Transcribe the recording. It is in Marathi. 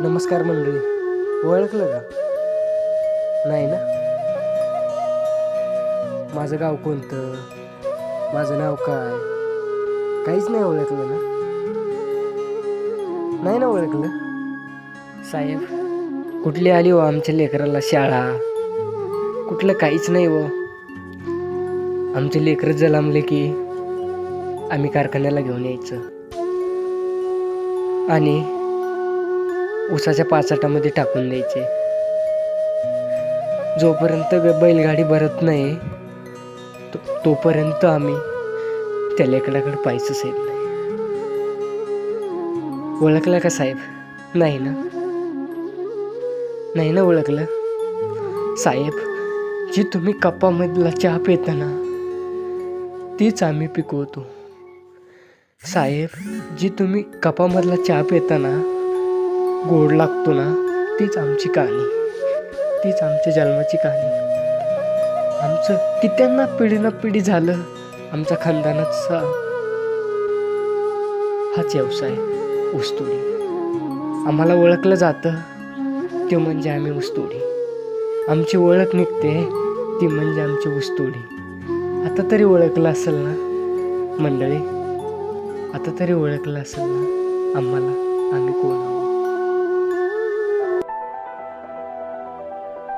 नमस्कार मंडळी. ओळखलं का? नाही ना? माझं गाव कोणतं? माझं नाव काय? काहीच नाही ओळखलं ना? नाही ना ओळखलं? साहेब कुठली आली हो आमच्या लेकराला शाळा? कुठलं काहीच नाही हो. आमचे लेकरं जलामले की आम्ही कारखान्याला घेऊन यायचं. आणि उसाच्या पाचाटामध्ये टाकून द्यायचे. जोपर्यंत बैलगाडी भरत नाही तो तोपर्यंत आम्ही त्या लेकडाकडे पाहायचं येत नाही. ओळखलं का साहेब? नाही ना? नाही ना ओळखलं? साहेब जी तुम्ही कपामधला चहा पिता ना तीच आम्ही पिकवतो. साहेब जी तुम्ही कपामधला चहा पिता ना गोड लागतो ना तीच आमची कहाणी. तीच आमच्या जन्माची कहाणी. आमचं कित्यांना पिढी ना पिढी झालं आमचा खानदानाचा हाच व्यवसाय ऊसतोडी. आम्हाला ओळखलं जातं ते म्हणजे आम्ही ऊसतोडी. आमची ओळख निघते ती म्हणजे आमची ऊसतोडी. आता तरी ओळखलं असेल ना मंडळी? आता तरी ओळखलं असेल ना आम्हाला? आम्ही कोण आहोत?